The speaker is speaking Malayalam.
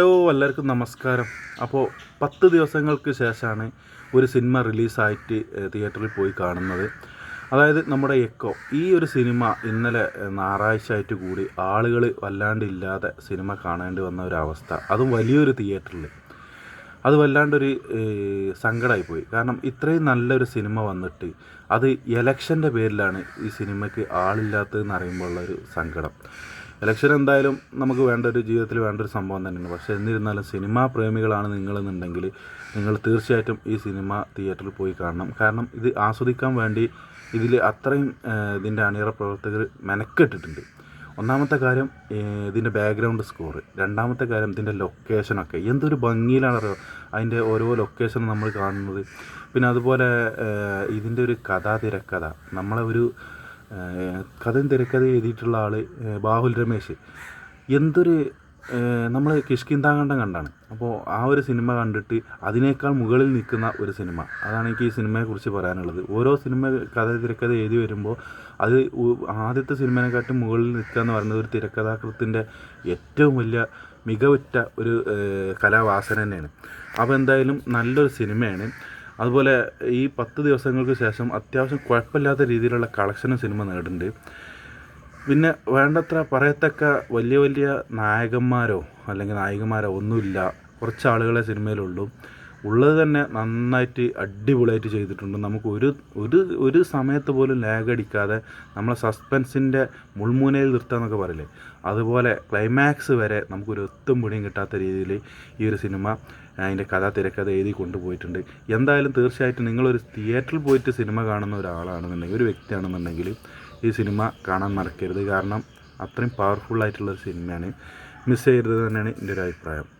ഹലോ എല്ലാവർക്കും നമസ്കാരം. അപ്പോൾ പത്ത് ദിവസങ്ങൾക്ക് ശേഷമാണ് ഒരു സിനിമ റിലീസായിട്ട് തിയേറ്ററിൽ പോയി കാണുന്നത്. അതായത് നമ്മുടെ എക്കോ. ഈ ഒരു സിനിമ ഇന്നലെ ഞായറാഴ്ച ആയിട്ട് കൂടി ആളുകൾ വല്ലാണ്ടില്ലാതെ സിനിമ കാണേണ്ടി വന്ന ഒരു അവസ്ഥ. അതും വലിയൊരു തിയേറ്ററിൽ. അത് വല്ലാണ്ടൊരു സങ്കടമായി പോയി. കാരണം ഇത്രയും നല്ലൊരു സിനിമ വന്നിട്ട് അത് എലക്ഷന്റെ പേരിലാണ് ഈ സിനിമയ്ക്ക് ആളില്ലാത്തതെന്ന് അറിയുമ്പോൾ ഉള്ളൊരു സങ്കടം. എലക്ഷൻ എന്തായാലും നമുക്ക് വേണ്ട ഒരു ജീവിതത്തിൽ വേണ്ട ഒരു സംഭവം തന്നെയാണ്. പക്ഷേ എന്നിരുന്നാലും സിനിമാ പ്രേമികളാണ് നിങ്ങളെന്നുണ്ടെങ്കിൽ നിങ്ങൾ തീർച്ചയായിട്ടും ഈ സിനിമ തിയേറ്ററിൽ പോയി കാണണം. കാരണം ഇത് ആസ്വദിക്കാൻ വേണ്ടി ഇതിൽ അത്രയും ഇതിന്റെ അണിയറ പ്രവർത്തകർ മെനക്കെട്ടിട്ടുണ്ട്. ഒന്നാമത്തെ കാര്യം ഇതിന്റെ ബാക്ക്ഗ്രൗണ്ട് സ്കോർ രണ്ടാമത്തെ കാര്യം ഇതിന്റെ ലൊക്കേഷനൊക്കെ എന്തൊരു ഭംഗിയിലാണ് അറിയോ? അതിന്റെ ഓരോ ലൊക്കേഷൻ നമ്മൾ കാണുന്നത്. പിന്നെ അതുപോലെ ഇതിന്റെ ഒരു കഥാ തിരക്കഥ നമ്മളെ ഒരു കഥയും തിരക്കഥ എഴുതിയിട്ടുള്ള ആൾ ബാഹുൽ രമേശ്. എന്തൊരു നമ്മൾ കിഷ്കിന്താകണ്ഠം കണ്ടാണ്. അപ്പോൾ ആ ഒരു സിനിമ കണ്ടിട്ട് അതിനേക്കാൾ മുകളിൽ നിൽക്കുന്ന ഒരു സിനിമ. അതാണ് എനിക്ക് ഈ സിനിമയെക്കുറിച്ച് പറയാനുള്ളത്. ഓരോ സിനിമ കഥ തിരക്കഥ എഴുതി വരുമ്പോൾ അത് ആദ്യത്തെ സിനിമയെക്കാട്ടും മുകളിൽ നിൽക്കുക എന്ന് പറയുന്നത് ഒരു തിരക്കഥാകൃത്തിന്റെ ഏറ്റവും വലിയ മികവുറ്റ ഒരു കലാവാസന തന്നെയാണ്. അപ്പോൾ എന്തായാലും നല്ലൊരു സിനിമയാണ്. അതുപോലെ ഈ പത്ത് ദിവസങ്ങൾക്ക് ശേഷം അത്യാവശ്യം കുഴപ്പമില്ലാത്ത രീതിയിലുള്ള കളക്ഷനും സിനിമ നേടുന്നുണ്ട്. പിന്നെ വേണ്ടത്ര പറയത്തക്ക വലിയ വലിയ നായകന്മാരോ അല്ലെങ്കിൽ നായികമാരോ ഒന്നുമില്ല. കുറച്ച് ആളുകളെ സിനിമയിലുള്ളൂ ഉള്ളത് തന്നെ നന്നായിട്ട് അടിപൊളിയായിട്ട് ചെയ്തിട്ടുണ്ട്. നമുക്ക് ഒരു ഒരു ഒരു സമയത്ത് പോലും ലാഗ് അടിക്കാതെ നമ്മളെ സസ്പെൻസിന്റെ മുൾമുനയിൽ നിർത്താന്നൊക്കെ പറയില്ലേ? അതുപോലെ ക്ലൈമാക്സ് വരെ നമുക്കൊരു ഒത്തും പിടിയും കിട്ടാത്ത രീതിയിൽ ഈ ഒരു സിനിമ അതിന്റെ കഥ തിരക്കഥ എഴുതി കൊണ്ടുപോയിട്ടുണ്ട്. എന്തായാലും തീർച്ചയായിട്ടും നിങ്ങളൊരു തിയേറ്ററിൽ പോയിട്ട് സിനിമ കാണുന്ന ഒരാളാണെന്നുണ്ടെങ്കിൽ ഒരു വ്യക്തിയാണെന്നുണ്ടെങ്കിൽ ഈ സിനിമ കാണാൻ മറക്കരുത്. കാരണം അത്രയും പവർഫുള്ളായിട്ടുള്ളൊരു സിനിമയാണ്. മിസ് ചെയ്യരുത് തന്നെയാണ് എന്റെ ഒരു അഭിപ്രായം.